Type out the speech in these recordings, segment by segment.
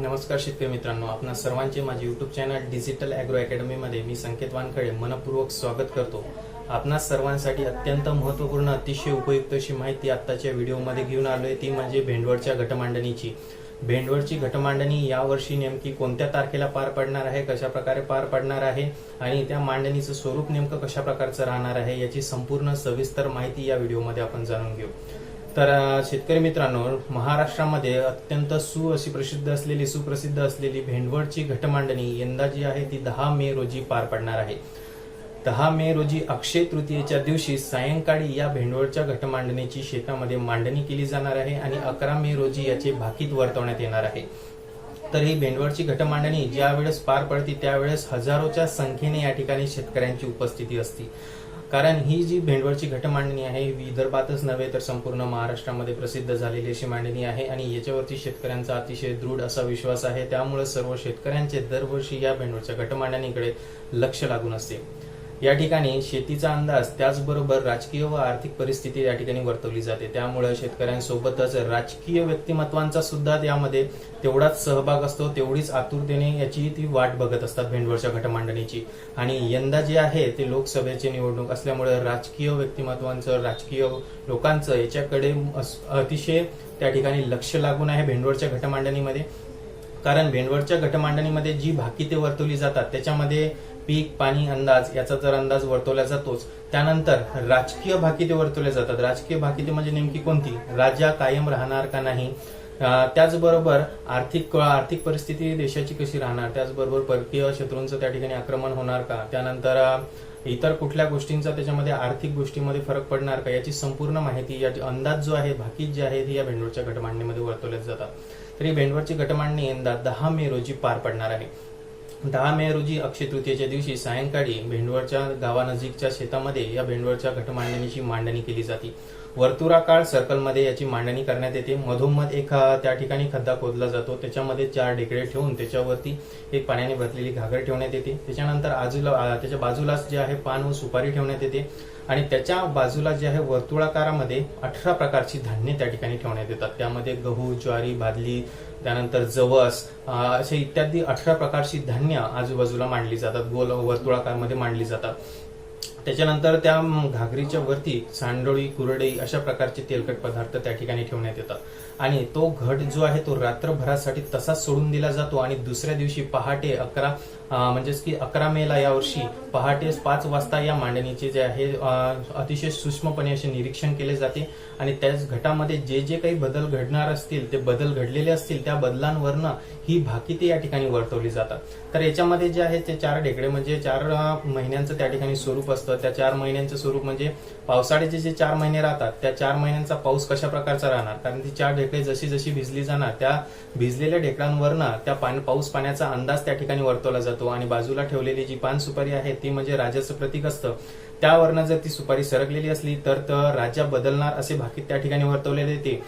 नमस्कार शेतकरी मित्रांनो आपणा सर्वांचे माझे युट्यूब चॅनल डिजिटल अॅग्रो अकॅडमीमध्ये मी संकेत वानखडे मनपूर्वक स्वागत करतो. आपणा सर्वांसाठी अत्यंत महत्त्वपूर्ण अतिशय उपयुक्त अशी माहिती आत्ताच्या व्हिडिओमध्ये घेऊन आलोय. ती म्हणजे भेंडवळच्या घटमांडणीची. भेंडवळची घटमांडणी यावर्षी नेमकी कोणत्या तारखेला पार पडणार आहे कशा प्रकारे पार पडणार आहे आणि त्या मांडणीचं स्वरूप नेमकं कशा प्रकारचं राहणार आहे याची संपूर्ण सविस्तर माहिती या व्हिडिओमध्ये आपण जाणून घेऊ. तर शेतकरी मित्रांनो महाराष्ट्रामध्ये अत्यंत सु अशी प्रसिद्ध असलेली सुप्रसिद्ध असलेली भेंडवळची घटमांडणी यंदा जी आहे ती दहा मे रोजी पार पडणार आहे. दहा मे रोजी अक्षय तृतीयेच्या दिवशी सायंकाळी या भेंडवळच्या घटमांडणीची शेतामध्ये मांडणी केली जाणार आहे आणि अकरा मे रोजी याचे भाकीत वर्तवण्यात येणार आहे. तर ही भेंडवळची घटमांडणी ज्या वेळेस पार पडती त्यावेळेस हजारोच्या संख्येने या ठिकाणी शेतकऱ्यांची उपस्थिती असते. कारण ही जी भेंडवळची घटमांडणी आहे ही विदर्भातच नव्हे तर संपूर्ण महाराष्ट्रामध्ये प्रसिद्ध झालेली अशी मांडणी आहे आणि याच्यावरती शेतकऱ्यांचा अतिशय दृढ असा विश्वास आहे. त्यामुळे सर्व शेतकऱ्यांचे दरवर्षी या भेंडवळच्या घटमांडणीकडे लक्ष लागून असते. या ठिकाणी शेतीचा अंदाज त्याचबरोबर राजकीय व आर्थिक परिस्थिती या ठिकाणी वर्तवली जाते. त्यामुळे शेतकऱ्यांसोबतच राजकीय व्यक्तिमत्वांचा सुद्धा त्यामध्ये तेवढाच सहभाग असतो तेवढीच आतुरतेने याची ती वाट बघत असतात भेंडवळच्या घटमांडणीची आणि यंदा जे आहे ते लोकसभेची निवडणूक असल्यामुळे राजकीय व्यक्तिमत्वांचं राजकीय लोकांचं याच्याकडे अतिशय त्या ठिकाणी लक्ष लागून आहे भेंडवळच्या घटमांडणीमध्ये कारण भेंडवळच्या घटमांडणीमध्ये जी भाकिते वर्तवली जातात त्याच्यामध्ये पीक पाणी अंदाज याचा तर अंदाज वर्तवला जातोच त्यानंतर राजकीय भाकिते वर्तवल्या जातात. राजकीय भाकिते म्हणजे नेमकी कोणती? राजा कायम राहणार का नाही? त्याचबरोबर आर्थिक आर्थिक परिस्थिती देशाची कशी राहणार? त्याचबरोबर परकीय शत्रूंचं त्या ठिकाणी आक्रमण होणार का? त्यानंतर इतर कुठल्या गोष्टींचा त्याच्यामध्ये आर्थिक गोष्टीमध्ये फरक पडणार का? याची संपूर्ण माहिती या अंदाज जो आहे भाकीत जे आहे ती या भेंडवळच्या घटमांडणीमध्ये वर्तवल्या जातात. तर ही भेंडवळची घटमांडणी यंदा दहा मे रोजी पार पडणार आहे दहा मे रोजी अक्षय तृतीयेच्या दिवशी सायंकाळी भेंडवळच्या गावानजीकच्या शेतामध्ये या भेंडवळच्या घटमांडणीची मांडणी केली जाते. वर्तुळाकार सर्कलमध्ये याची मांडणी करण्यात येते. मधोमध एक त्या ठिकाणी खड्डा खोदला जातो. त्याच्यामध्ये चार ढेकळे ठेवून त्याच्यावरती एक पाण्याने भरलेली घागर ठेवण्यात येते. त्याच्यानंतर आजूला त्याच्या बाजूलाच जे आहे पान व सुपारी ठेवण्यात येते आणि त्याच्या बाजूला जे आहे वर्तुळाकारामध्ये अठरा प्रकारची धान्य त्या ठिकाणी ठेवण्यात येतात. त्यामध्ये गहू ज्वारी भादली त्यानंतर जवस असे इत्यादी अठरा प्रकारची धान्य आजूबाजूला मांडली जातात गोल वर्तुळाकारमध्ये मांडली जातात. त्याच्यानंतर त्या घागरीच्या वरती सांडोळी कुरडई अशा प्रकारचे तेलकट पदार्थ त्या ठिकाणी ठेवण्यात येतात. आणि तो घट जो आहे तो रात्रभरासाठी तसाच सोडून दिला जातो आणि दुसऱ्या दिवशी पहाटे अकरा म्हणजेच की अकरा मेला यावर्षी पहाटे पाच वाजता या मांडणीचे जे आहे अतिशय सूक्ष्मपणे असे निरीक्षण केले जाते. आणि त्याच घटामध्ये जे जे काही बदल घडणार असतील ते बदल घडलेले असतील त्या बदलांवरनं ही भाकिते या ठिकाणी वर्तवली जातात. तर याच्यामध्ये जे आहे ते चार ढेकडे म्हणजे चार महिन्यांचं त्या ठिकाणी स्वरूप असतं. त्या चार महिन्यांचं स्वरूप म्हणजे पावसाळ्याचे जे चार महिने राहतात त्या चार महिन्यांचा पाऊस कशा प्रकारचा राहणार? कारण ती चार ढेकळे जशी जशी भिजली जाणार त्या भिजलेल्या ढेकळांवरनं त्या पान पाऊस पाण्याचा अंदाज त्या ठिकाणी वर्तवला जातो आणि बाजूला ठेवलेली जी पान सुपारी आहे ती म्हणजे राजाचं प्रतीक असतं. त्यावरनं जर ती सुपारी सरकलेली असली तर तर राजा बदलणार असे भाकीत त्या ठिकाणी वर्तवलेले येते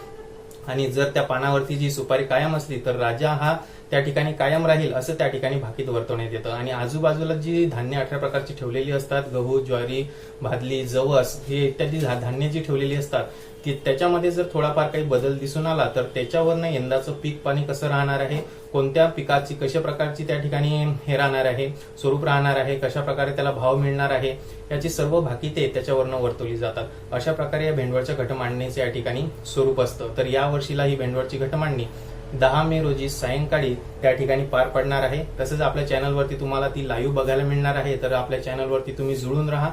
आणि जर त्या पानावरती जी सुपारी कायम असली तर राजा हा त्या ठिकाणी कायम राहील असं त्या ठिकाणी भाकीत वर्तवण्यात येतं. आणि आजूबाजूला जी धान्य अठरा प्रकारची ठेवलेली असतात गहू ज्वारी भादली जवस हे इत्यादी धान्य जी ठेवलेली असतात ती त्याच्यामध्ये जर थोडाफार काही बदल दिसून आला तर त्याच्यावरनं यंदाचं पीक पाणी कसं राहणार आहे? कोणत्या पिकाची कशा प्रकारची त्या ठिकाणी हे राहणार आहे? स्वरूप राहणार आहे? कशा प्रकारे त्याला भाव मिळणार आहे? याची सर्व भाकिते त्याच्यावरनं वर्तवली जातात. अशा प्रकारे या भेंडवळच्या घटमांडणीचं या ठिकाणी स्वरूप असतं. तर या वर्षीला ही भेंडवळची घटमांडणी दहा मे रोजी सायंकाळी त्या ठिकाणी पार पडणार आहे. तसंच आपल्या चॅनलवरती तुम्हाला ती लाईव्ह बघायला मिळणार आहे. तर आपल्या चॅनलवरती तुम्ही जुळून राहा.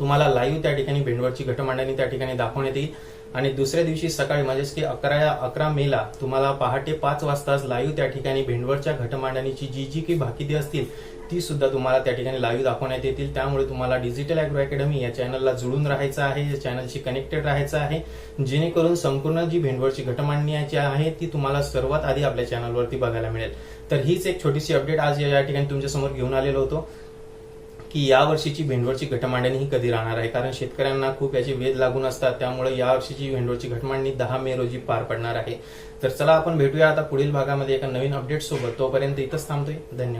तुम्हाला लाईव्ह त्या ठिकाणी भेंडवळची घटमांडणी त्या ठिकाणी दाखवण्यात येईल. आणि दुसऱ्या दिवशी सकाळी म्हणजेच की अकरा अकरा मेला तुम्हाला पहाटे पाच वाजताच लाईव्ह त्या ठिकाणी भेंडवळच्या घटमांडणीची जी जी काही भाकिती असतील ती सुद्धा तुम्हाला त्या ठिकाणी लाईव्ह दाखवण्यात येतील. त्यामुळे तुम्हाला डिजिटल अॅग्रो अकॅडमी या चॅनलला जुळून राहायचं आहे या चॅनलशी कनेक्टेड राहायचं आहे. जेणेकरून संपूर्ण जी भेंडवळची घटमांडणी आहे- आहे ती तुम्हाला सर्वात आधी आपल्या चॅनलवरती बघायला मिळेल. तर हीच एक छोटीशी अपडेट आज या ठिकाणी तुमच्यासमोर घेऊन आलेलो होतो की या वर्षीची भेंडवळची घटमांडणी ही कधी राहणार आहे? कारण शेतकऱ्यांना खूप याचे वेध लागून असतात त्यामुळे या वर्षीची भेंडवळची घटमांडणी दहा मे रोजी पार पडणार आहे. तर चला आपण भेटूया आता पुढील भागामध्ये एका नवीन अपडेट सोबत. तोपर्यंत इथंच थांबतोय. धन्यवाद.